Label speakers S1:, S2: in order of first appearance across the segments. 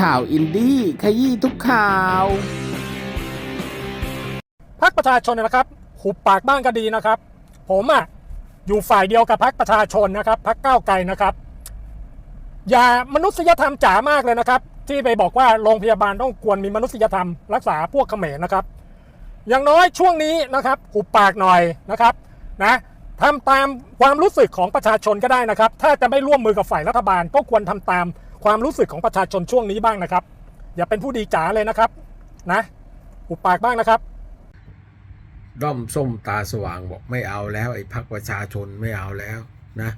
S1: ข่าวอินดี้ขยี้ทุกข่าว
S2: พักประชาชนนะครับ หุบปากบ้างก็ดีนะครับ ผมอะอยู่ฝ่ายเดียวกับพักประชาชนนะครับพักก้าวไกลนะครับ อย่ามนุษยธรรมจ๋ามากเลยนะครับ ที่ไปบอกว่าโรงพยาบาลต้องควรมีมนุษยธรรมรักษาพวกเขมรนะครับ อย่างน้อยช่วงนี้นะครับหุบปากหน่อยนะครับนะทำตามความรู้สึกของประชาชนก็ได้นะครับ ถ้าจะไม่ร่วมมือกับฝ่ายรัฐบาลก็ควรทำตาม ความรู้สึกของประชาชนช่วงนี้บ้างนะครับ อย่าเป็นผู้ดีจ๋าเลยนะครับ นะหุปากบ้างนะครับ
S3: ด้อมส้มตาสว่างบอกไม่เอาแล้ว ไอ้พักประชาชนไม่เอาแล้วนะ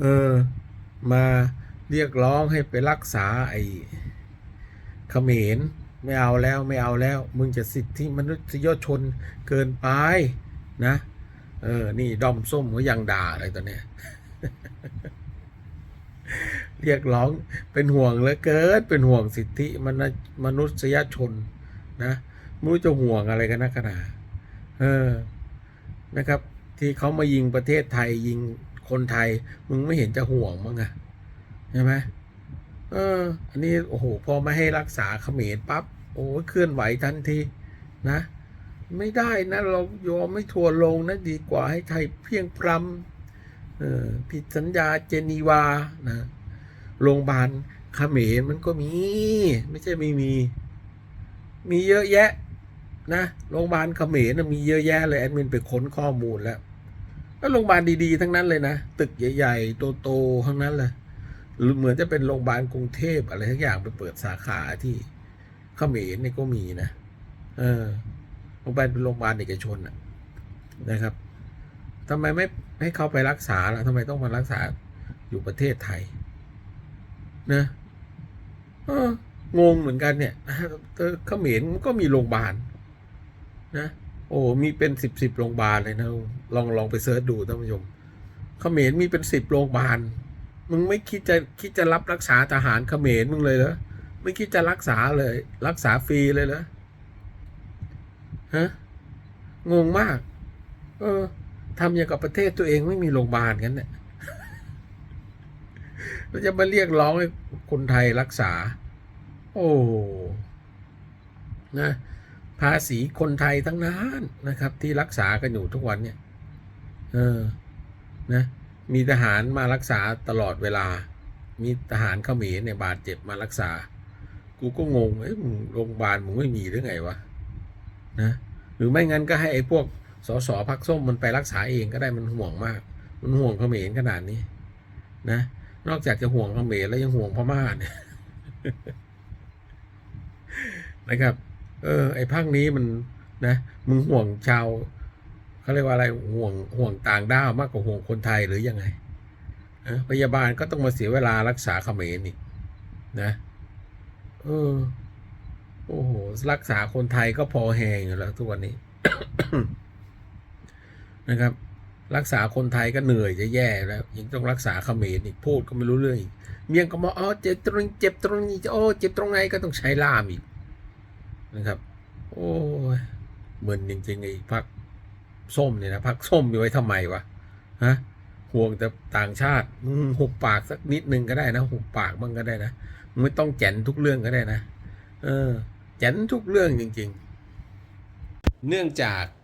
S3: เออ มาเรียกร้องให้ไปรักษาไอ้เขมรไม่เอาแล้วไม่เอาแล้ว มึงจะสิทธิมนุษยชนเกินไปนะ เออ นี่ด้อมส้มก็ยังด่าอะไรตอนเนี้ย เรียกร้องเป็นห่วงเหลือเกินเป็นห่วงสิทธิมนุษมนุษยชนนะไม่รู้จะห่วงอะไรกันนักหนาเออนะครับ ที่เขามายิงประเทศไทยยิงคนไทย มึงไม่เห็นจะห่วงมั้งอะใช่ไหมเออ อันนี้โอ้โหพอไม่ให้รักษาเขมรปั๊บโอ้เคลื่อนไหวทันทีนะ ไม่ได้นะ เรายอมไม่ทัวลงนะดีกว่าให้ไทยเพียงพรำเออผิดสัญญาเจนีวานะ โรงพยาบาลเขมรมันก็มี ไม่ใช่ไม่มี มีเยอะแยะ นะโรงพยาบาลเขมรมีเยอะแยะเลยแอดมินไปค้นข้อมูลแล้วแล้วโรงพยาบาลดีๆทั้งนั้นเลยนะตึกใหญ่ๆโตๆทั้งนั้นเลยหรือเหมือนจะเป็นโรงพยาบาลกรุงเทพอะไรทั้งอย่างไปเปิดสาขาที่เขมรนี่ก็มีนะเออโรงพยาบาลเป็นโรงพยาบาลเอกชนนะนะครับทำไมไม่ให้เขาไปรักษาล่ะทำไมต้องมารักษาอยู่ประเทศไทย นะงงเหมือนกันเนี่ยเขมรมันก็มีโรงพยาบาลนะ โอ้มีเป็นสิบสิบโรงพยาบาลเลยนะลองลองไปเสิร์ชดูท่านผู้ชมเขมรมีเป็นสิบโรงพยาบาลมึงไม่คิดจะคิดจะรับรักษาทหารเขมรมึงเลยเหรอไม่คิดจะรักษาเลย รักษาฟรีเลยเหรอฮะงงมาก เออทำอย่างกับประเทศตัวเองไม่มีโรงพยาบาลกันเนี่ย เราจะมาเรียกร้องให้คนไทยรักษา โอ้นะภาษีคนไทยทั้งนั้นนะครับ ที่รักษากันอยู่ทุกวันเนี่ย เออ นะ มีทหารมารักษาตลอดเวลา มีทหารเขมรเนี่ยบาดเจ็บมารักษา กูก็งงเอ้ยโรงพยาบาลมึงไม่มีหรือไงวะ นะ หรือไม่งั้นก็ให้ไอ้พวกสสพักส้มมันไปรักษาเองก็ได้มันห่วงมาก มันห่วงเขมรขนาดนี้ นะ นอกจากจะห่วงเขมรแล้วยังห่วงพม่าเนี่ยนะครับ เออ ไอ้ภาคนี้มันนะมึงห่วงชาวเขาเรียกว่าอะไรห่วงห่วงต่างด้าวมากกว่าห่วงคนไทยหรือยังไงนะพยาบาลก็ต้องมาเสียเวลารักษาเขมรอีกนะเออโอ้โหรักษาคนไทยก็พอแหงอยู่แล้วทุกวันนี้นะครับ รักษาคนไทยก็เหนื่อยจะแย่แล้วยังต้องรักษาเขมรอีกพูดก็ไม่รู้เรื่องอีกเมียงก็บอกอ๋อเจ็บตรงเจ็บตรงนี้โอ้เจ็บตรงไหนก็ต้องใช้ล่ามอีกนะครับ โอ้ยเหมือนจริงๆไอ้พักส้มเนี่ยนะพักส้มมีไว้ทำไมวะฮะห่วงแต่ต่างชาติหุบปากสักนิดนึงก็ได้นะหุบปากบ้างก็ได้นะไม่ต้องแจนทุกเรื่องก็ได้นะ เออแจนทุกเรื่องจริง ๆ เนื่องจาก